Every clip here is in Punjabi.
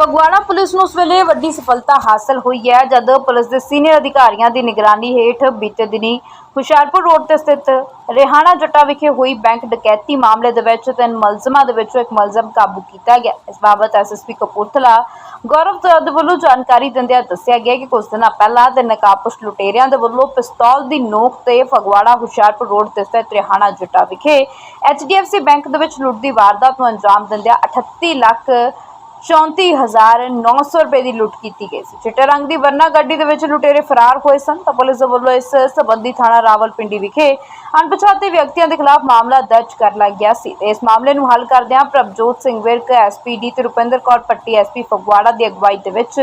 ਫਗਵਾੜਾ ਪੁਲਿਸ ਨੂੰ ਉਸ ਵੇਲੇ ਵੱਡੀ ਸਫਲਤਾ ਹਾਸਲ ਹੋਈ ਹੈ, ਜਦ ਪੁਲਿਸ ਦੇ ਸੀਨੀਅਰ ਅਧਿਕਾਰੀਆਂ ਦੀ ਨਿਗਰਾਨੀ ਹੇਠ ਬੀਤੇ ਦਿਨੀ ਹੁਸ਼ਿਆਰਪੁਰ ਰੋਡ ਤੇ ਸਥਿਤ ਰਿਹਾਨਾ ਜੱਟਾ ਵਿਖੇ ਹੋਈ ਬੈਂਕ ਡਕੈਤੀ ਮਾਮਲੇ ਦੇ ਵਿੱਚ ਤਿੰਨ ਮੁਲਜ਼ਮਾਂ ਦੇ ਵਿੱਚੋਂ ਇੱਕ ਮੁਲਜ਼ਮ ਕਾਬੂ ਕੀਤਾ ਗਿਆ। ਇਸ ਬਾਬਤ ਐਸਐਸਪੀ ਕਪੂਰਥਲਾ, ਗੌਰਵ ਦਰਦ ਵੱਲੋਂ ਜਾਣਕਾਰੀ ਦਿੰਦਿਆਂ ਦੱਸਿਆ ਗਿਆ ਕਿ ਕੁਝ ਦਿਨਾਂ ਪਹਿਲਾਂ ਤੇ ਨਕਾਬਪੋਸ਼ ਲੁਟੇਰਿਆਂ ਦੇ ਵੱਲੋਂ ਪਿਸਤੌਲ ਦੀ ਨੋਕ ਤੇ ਫਗਵਾੜਾ ਹੁਸ਼ਿਆਰਪੁਰ ਰੋਡ ਤੇ ਸਥਿਤ ਰਿਹਾਨਾ ਜੱਟਾ ਵਿਖੇ HDFC ਬੈਂਕ ਦੇ ਵਿੱਚ ਲੁੱਟ ਦੀ ਵਾਰਦਾਤ ਨੂੰ ਅੰਜਾਮ ਦਿੰਦਿਆਂ 38 ਲੱਖ 34900 ਰੁਪਏ ਦੀ ਲੁੱਟ ਕੀਤੀ ਗਈ ਸੀ। ਚਿੱਟੇ ਰੰਗ ਦੀ ਵਰਨਾ ਗੱਡੀ ਦੇ ਵਿੱਚ ਲੁਟੇਰੇ ਫਰਾਰ ਹੋਏ ਸਨ ਤਾਂ ਪੁਲਿਸ ਵੱਲੋਂ ਇਸ ਸਬੰਧੀ ਥਾਣਾ ਰਾਵਲਪਿੰਡੀ ਵਿਖੇ ਅਣਪਛਾਤੇ ਵਿਅਕਤੀਆਂ ਦੇ ਖਿਲਾਫ ਮਾਮਲਾ ਦਰਜ ਕਰ ਲਿਆ ਗਿਆ ਸੀ ਤੇ ਇਸ ਮਾਮਲੇ ਨੂੰ ਹੱਲ ਕਰਦਿਆਂ ਪ੍ਰਭਜੋਤ ਸਿੰਘ ਵਿਰਕ ਐਸਪੀਡੀ ਤੇ ਰੁਪਿੰਦਰ ਕੌਰ ਪੱਟੀ ਐਸਪੀ ਫਗਵਾੜਾ ਦੀ ਅਗਵਾਈ ਦੇ ਵਿੱਚ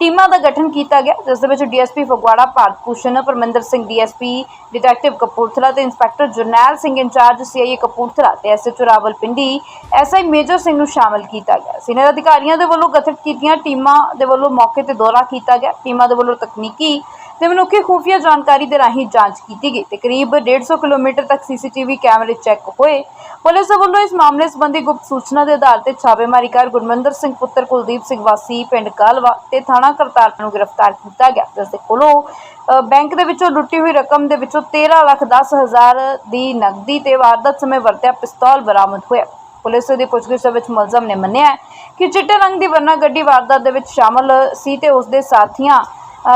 ਟੀਮਾਂ ਦਾ ਗਠਨ ਕੀਤਾ ਗਿਆ, ਜਿਸ ਦੇ ਵਿੱਚ DSP Phagwara Bharat Bhushan Parminder Singh DSP, detective Kapurthala ਤੇ inspector Jarnail Singh incharge, CIA Kapurthala ਤੇ SHO Rawalpindi SI Major Singh ਨੂੰ ਸ਼ਾਮਲ ਕੀਤਾ ਗਿਆ। ਸੀਨੀਅਰ ਅਧਿਕਾਰੀਆਂ ਦੇ ਵੱਲੋਂ ਗਠਿਤ ਕੀਤੀਆਂ ਟੀਮਾਂ ਦੇ ਵੱਲੋਂ ਮੌਕੇ ਤੇ ਦੌਰਾ ਕੀਤਾ ਗਿਆ। ਟੀਮਾਂ ਦੇ ਵੱਲੋਂ ਤਕਨੀਕੀ ਤੇ ਮਨੁੱਖੀ ਖੁਫੀਆ ਜਾਣਕਾਰੀ ਦੇ ਰਾਹੀਂ ਜਾਂਚ ਕੀਤੀ ਗਈ ਤੇ ਕਰੀਬ 150 ਕਿਲੋਮੀਟਰ ਤੱਕ ਸੀਸੀਟੀਵੀ ਕੈਮਰੇ ਚੈੱਕ ਹੋਏ। ਪੁਲਿਸ ਵੱਲੋਂ ਇਸ ਮਾਮਲੇ ਸੰਬੰਧੀ ਗੁਪਤ ਸੂਚਨਾ ਦੇ ਆਧਾਰ ਤੇ ਛਾਪੇਮਾਰੀ ਕਰ ਗੁਰਮੰਦਰ ਸਿੰਘ ਪੁੱਤਰ ਕੁਲਦੀਪ ਸਿੰਘ ਵਾਸੀ, ਪਿੰਡ ਕਾਲਵਾ ਤੇ ਥਾਣਾ ਕਰਤਾਰਪੁਰ ਨੂੰ ਗ੍ਰਿਫਤਾਰ ਕੀਤਾ ਗਿਆ। ਜਿਸ ਦੇ ਕੋਲੋਂ ਬੈਂਕ ਦੇ ਵਿੱਚੋਂ ਲੁੱਟੀ ਹੋਈ ਰਕਮ ਦੇ ਵਿੱਚੋਂ 13 ਲੱਖ 10 ਹਜ਼ਾਰ ਦੀ ਨਕਦੀ ਤੇ ਵਾਰਦਾਤ ਸਮੇਂ ਵਰਤਿਆ ਪਿਸਤੌਲ ਬਰਾਮਦ ਹੋਇਆ। ਪੁਲਿਸ ਦੀ ਪੁੱਛਗਿੱਛ ਵਿੱਚ ਮੁਲਜ਼ਮ ਨੇ ਮੰਨਿਆ ਕਿ ਚਿੱਟੇ ਰੰਗ ਦੀ ਵਰਨਾ ਗੱਡੀ ਵਾਰਦਾਤ ਦੇ ਵਿੱਚ ਸ਼ਾਮਲ ਸੀ ਤੇ ਉਸ ਦੇ ਸਾਥੀਆਂ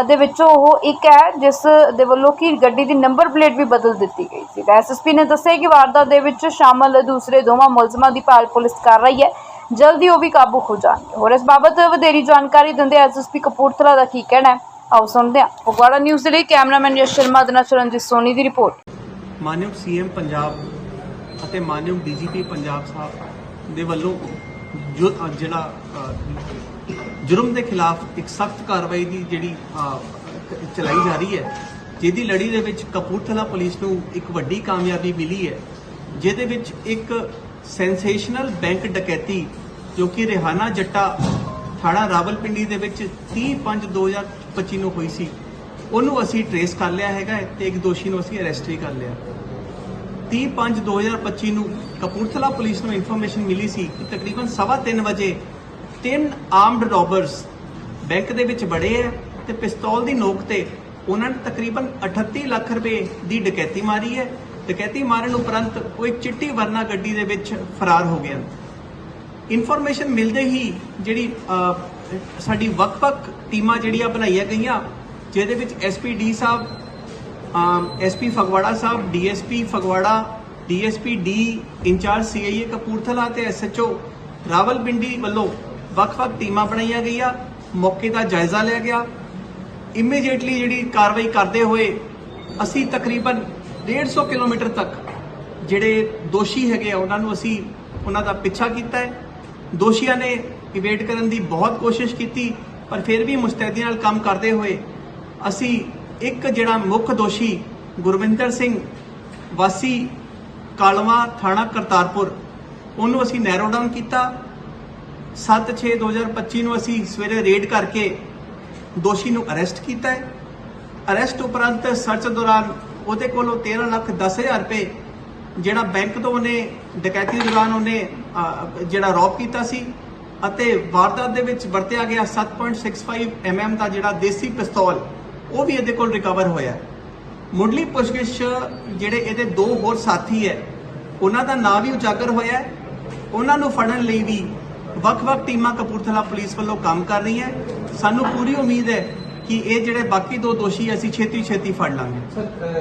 ਦੇ ਵਿੱਚੋਂ ਉਹ ਇੱਕ ਹੈ, ਜਿਸ ਦੇ ਵੱਲੋਂ ਕਿ ਗੱਡੀ ਦੀ ਨੰਬਰ ਪਲੇਟ ਵੀ ਬਦਲ ਦਿੱਤੀ ਗਈ ਸੀ। ਐਸਐਸਪੀ ਨੇ ਦੱਸਿਆ ਕਿ ਵਾਰਦਾਤ ਦੇ ਵਿੱਚ ਸ਼ਾਮਲ ਦੂਸਰੇ ਦੋਵਾਂ ਮੁਲਜ਼ਮਾਂ ਦੀ ਭਾਲ ਪੁਲਿਸ ਕਰ ਰਹੀ ਹੈ। ਜਲਦੀ ਉਹ ਵੀ ਕਾਬੂ ਹੋ ਜਾਣਗੇ। ਹੋਰ ਇਸ ਬਾਬਤ ਵਧੇਰੀ ਜਾਣਕਾਰੀ ਦਿੰਦੇ ਐਸਐਸਪੀ ਕਪੂਰਥਲਾ ਦਾ ਕੀ ਕਹਿਣਾ ਹੈ। ਆਓ ਸੁਣਦੇ ਹਾਂ। ਫਗਵਾੜਾ ਨਿਊਜ਼ ਦੇ ਲਈ ਕੈਮਰਾਮੈਨ ਯਸ਼ ਸ਼ਰਮਾ ਦੇ ਨਾਲ ਚਰਨਜੀਤ ਸੋਨੀ ਦੀ ਰਿਪੋਰਟ। ਮਾਨਯੋਗ ਸੀਐਮ ਪੰਜਾਬ ਅਤੇ ਮਾਨਯੋਗ ਡੀਜੀਪੀ ਪੰਜਾਬ ਸਾਹਿਬ ਦੇ ਵੱਲੋਂ ਜੋ ਜਿਹੜਾ ਜੁਰਮ ਦੇ ਖਿਲਾਫ ਇੱਕ ਸਖਤ ਕਾਰਵਾਈ ਦੀ ਜਿਹੜੀ ਚਲਾਈ ਜਾ ਰਹੀ ਹੈ, ਜਿਹਦੀ ਲੜੀ ਦੇ ਵਿੱਚ ਕਪੂਰਥਲਾ ਪੁਲਿਸ ਨੂੰ ਇੱਕ ਵੱਡੀ ਕਾਮਯਾਬੀ ਮਿਲੀ ਹੈ, ਜਿਹਦੇ ਵਿੱਚ ਇੱਕ ਸੈਂਸੇਸ਼ਨਲ ਬੈਂਕ ਡਕੈਤੀ ਜੋ ਕਿ ਰਿਹਾਨਾ ਜੱਟਾ ਥਾਣਾ ਰਾਵਲਪਿੰਡੀ ਦੇ ਵਿੱਚ 30/5/2025 ਨੂੰ ਹੋਈ ਸੀ, ਉਹਨੂੰ ਅਸੀਂ ਟਰੇਸ ਕਰ ਲਿਆ ਹੈਗਾ ਹੈ ਤੇ ਇੱਕ ਦੋਸ਼ੀ ਨੂੰ ਅਸੀਂ ਅਰੈਸਟ ਵੀ ਕਰ ਲਿਆ। 30/5/2025 ਨੂੰ ਕਪੂਰਥਲਾ ਪੁਲਿਸ ਨੂੰ ਇਨਫੋਰਮੇਸ਼ਨ ਮਿਲੀ ਸੀ ਕਿ ਤਕਰੀਬਨ 3:30 ਵਜੇ ਤਿੰਨ ਆਰਮਡ ਰੋਬਰਸ ਬੈਂਕ ਦੇ ਵਿੱਚ ਬੜੇ ਹੈ ਤੇ ਪਿਸਤੌਲ ਦੀ ਨੋਕ ਤੇ ਉਹਨਾਂ ਨੇ ਤਕਰੀਬਨ 38 ਲੱਖ ਰੁਪਏ ਦੀ ਡਕੈਤੀ ਮਾਰੀ ਹੈ। ਡਕੈਤੀ ਮਾਰਨ ਉਪਰੰਤ ਉਹ ਇੱਕ ਚਿੱਟੀ ਵਰਨਾ ਗੱਡੀ ਦੇ ਵਿੱਚ ਫਰਾਰ ਹੋ ਗਿਆ। ਇਨਫੋਰਮੇਸ਼ਨ ਮਿਲਦੇ ਹੀ ਜਿਹੜੀ ਸਾਡੀ ਵੱਖ-ਵੱਖ ਟੀਮਾਂ ਜਿਹੜੀਆਂ ਬਣਾਈਆਂ ਗਈਆਂ, ਜਿਹਦੇ ਵਿੱਚ ਐਸਪੀਡੀ ਸਾਹਿਬ ਐਸਪੀ ਫਗਵਾੜਾ ਸਾਹਿਬ DSP Phagwara DSP D incharge CIA Kapurthala ਤੇ ਐਸਐਚਓ ਰਾਵਲਪਿੰਡੀ ਵੱਲੋਂ ਵੱਖ-ਵੱਖ ਟੀਮਾਂ ਬਣਾਈਆਂ ਗਈਆਂ, ਮੌਕੇ ਦਾ ਜਾਇਜ਼ਾ ਲਿਆ ਗਿਆ। ਇਮੀਡੀਏਟਲੀ ਜਿਹੜੀ ਕਾਰਵਾਈ ਕਰਦੇ ਹੋਏ, ਅਸੀਂ ਤਕਰੀਬਨ 150 ਕਿਲੋਮੀਟਰ ਤੱਕ ਜਿਹੜੇ ਦੋਸ਼ੀ ਹੈਗੇ ਆ, ਉਹਨਾਂ ਨੂੰ ਅਸੀਂ ਉਹਨਾਂ ਦਾ ਪਿੱਛਾ ਕੀਤਾ ਹੈ। ਦੋਸ਼ੀਆਂ ਨੇ ਇਵੇਟ ਕਰਨ ਦੀ ਬਹੁਤ ਕੋਸ਼ਿਸ਼ ਕੀਤੀ, ਪਰ ਫਿਰ ਵੀ ਮੁਸਤੈਦੀ ਨਾਲ ਕੰਮ ਕਰਦੇ ਹੋਏ ਅਸੀਂ ਇੱਕ ਜਿਹੜਾ ਮੁੱਖ ਦੋਸ਼ੀ ਗੁਰਵਿੰਦਰ ਸਿੰਘ ਵਾਸੀ ਕਾਲਵਾ ਥਾਣਾ ਕਰਤਾਰਪੁਰ, ਉਹਨੂੰ ਅਸੀਂ ਨੈਰੋ ਡਾਊਨ ਕੀਤਾ। 7/6/2025 ਨੂੰ ਅਸੀਂ ਸਵੇਰੇ ਰੇਡ ਕਰਕੇ ਦੋਸ਼ੀ ਨੂੰ ਅਰੈਸਟ ਕੀਤਾ ਹੈ। ਅਰੈਸਟ ਉਪਰੰਤ ਸਰਚ ਦੌਰਾਨ ਉਹਦੇ ਕੋਲੋਂ 13 ਲੱਖ 10 ਹਜ਼ਾਰ ਰੁਪਏ ਜਿਹੜਾ ਬੈਂਕ ਤੋਂ ਉਹਨੇ, ਡਕੈਤੀ ਦੌਰਾਨ ਉਹਨੇ ਜਿਹੜਾ ਰੌਬ ਕੀਤਾ ਸੀ ਅਤੇ ਵਾਰਦਾਤ ਦੇ ਵਿੱਚ ਵਰਤਿਆ ਗਿਆ 7.65 mm ਦਾ ਜਿਹੜਾ ਦੇਸੀ ਪਿਸਤੌਲ। ਉਹ ਵੀ ਇਹਦੇ ਕੋਲ ਰਿਕਵਰ ਹੋਇਆ। ਮੁੱਢਲੀ ਪੁੱਛਗਿੱਛ ਜਿਹੜੇ ਇਹਦੇ ਦੋ ਹੋਰ ਸਾਥੀ ਹੈ, ਉਹਨਾਂ ਦਾ ਨਾਂ ਵੀ ਉਜਾਗਰ ਹੋਇਆ ਹੈ। ਉਹਨਾਂ ਨੂੰ ਫੜਨ ਲਈ ਵੀ ਵੱਖ-ਵੱਖ ਟੀਮਾਂ ਕਪੂਰਥਲਾ ਪੁਲਿਸ ਵੱਲੋਂ ਕੰਮ ਕਰ ਰਹੀਆਂ ਸਾਨੂੰ ਪੂਰੀ ਉਮੀਦ ਹੈ ਕਿ ਇਹ ਜਿਹੜੇ ਬਾਕੀ ਦੋ ਦੋਸ਼ੀ ਅਸੀਂ ਛੇਤੀ ਛੇਤੀ ਫੜ ਲਾਂਗੇ।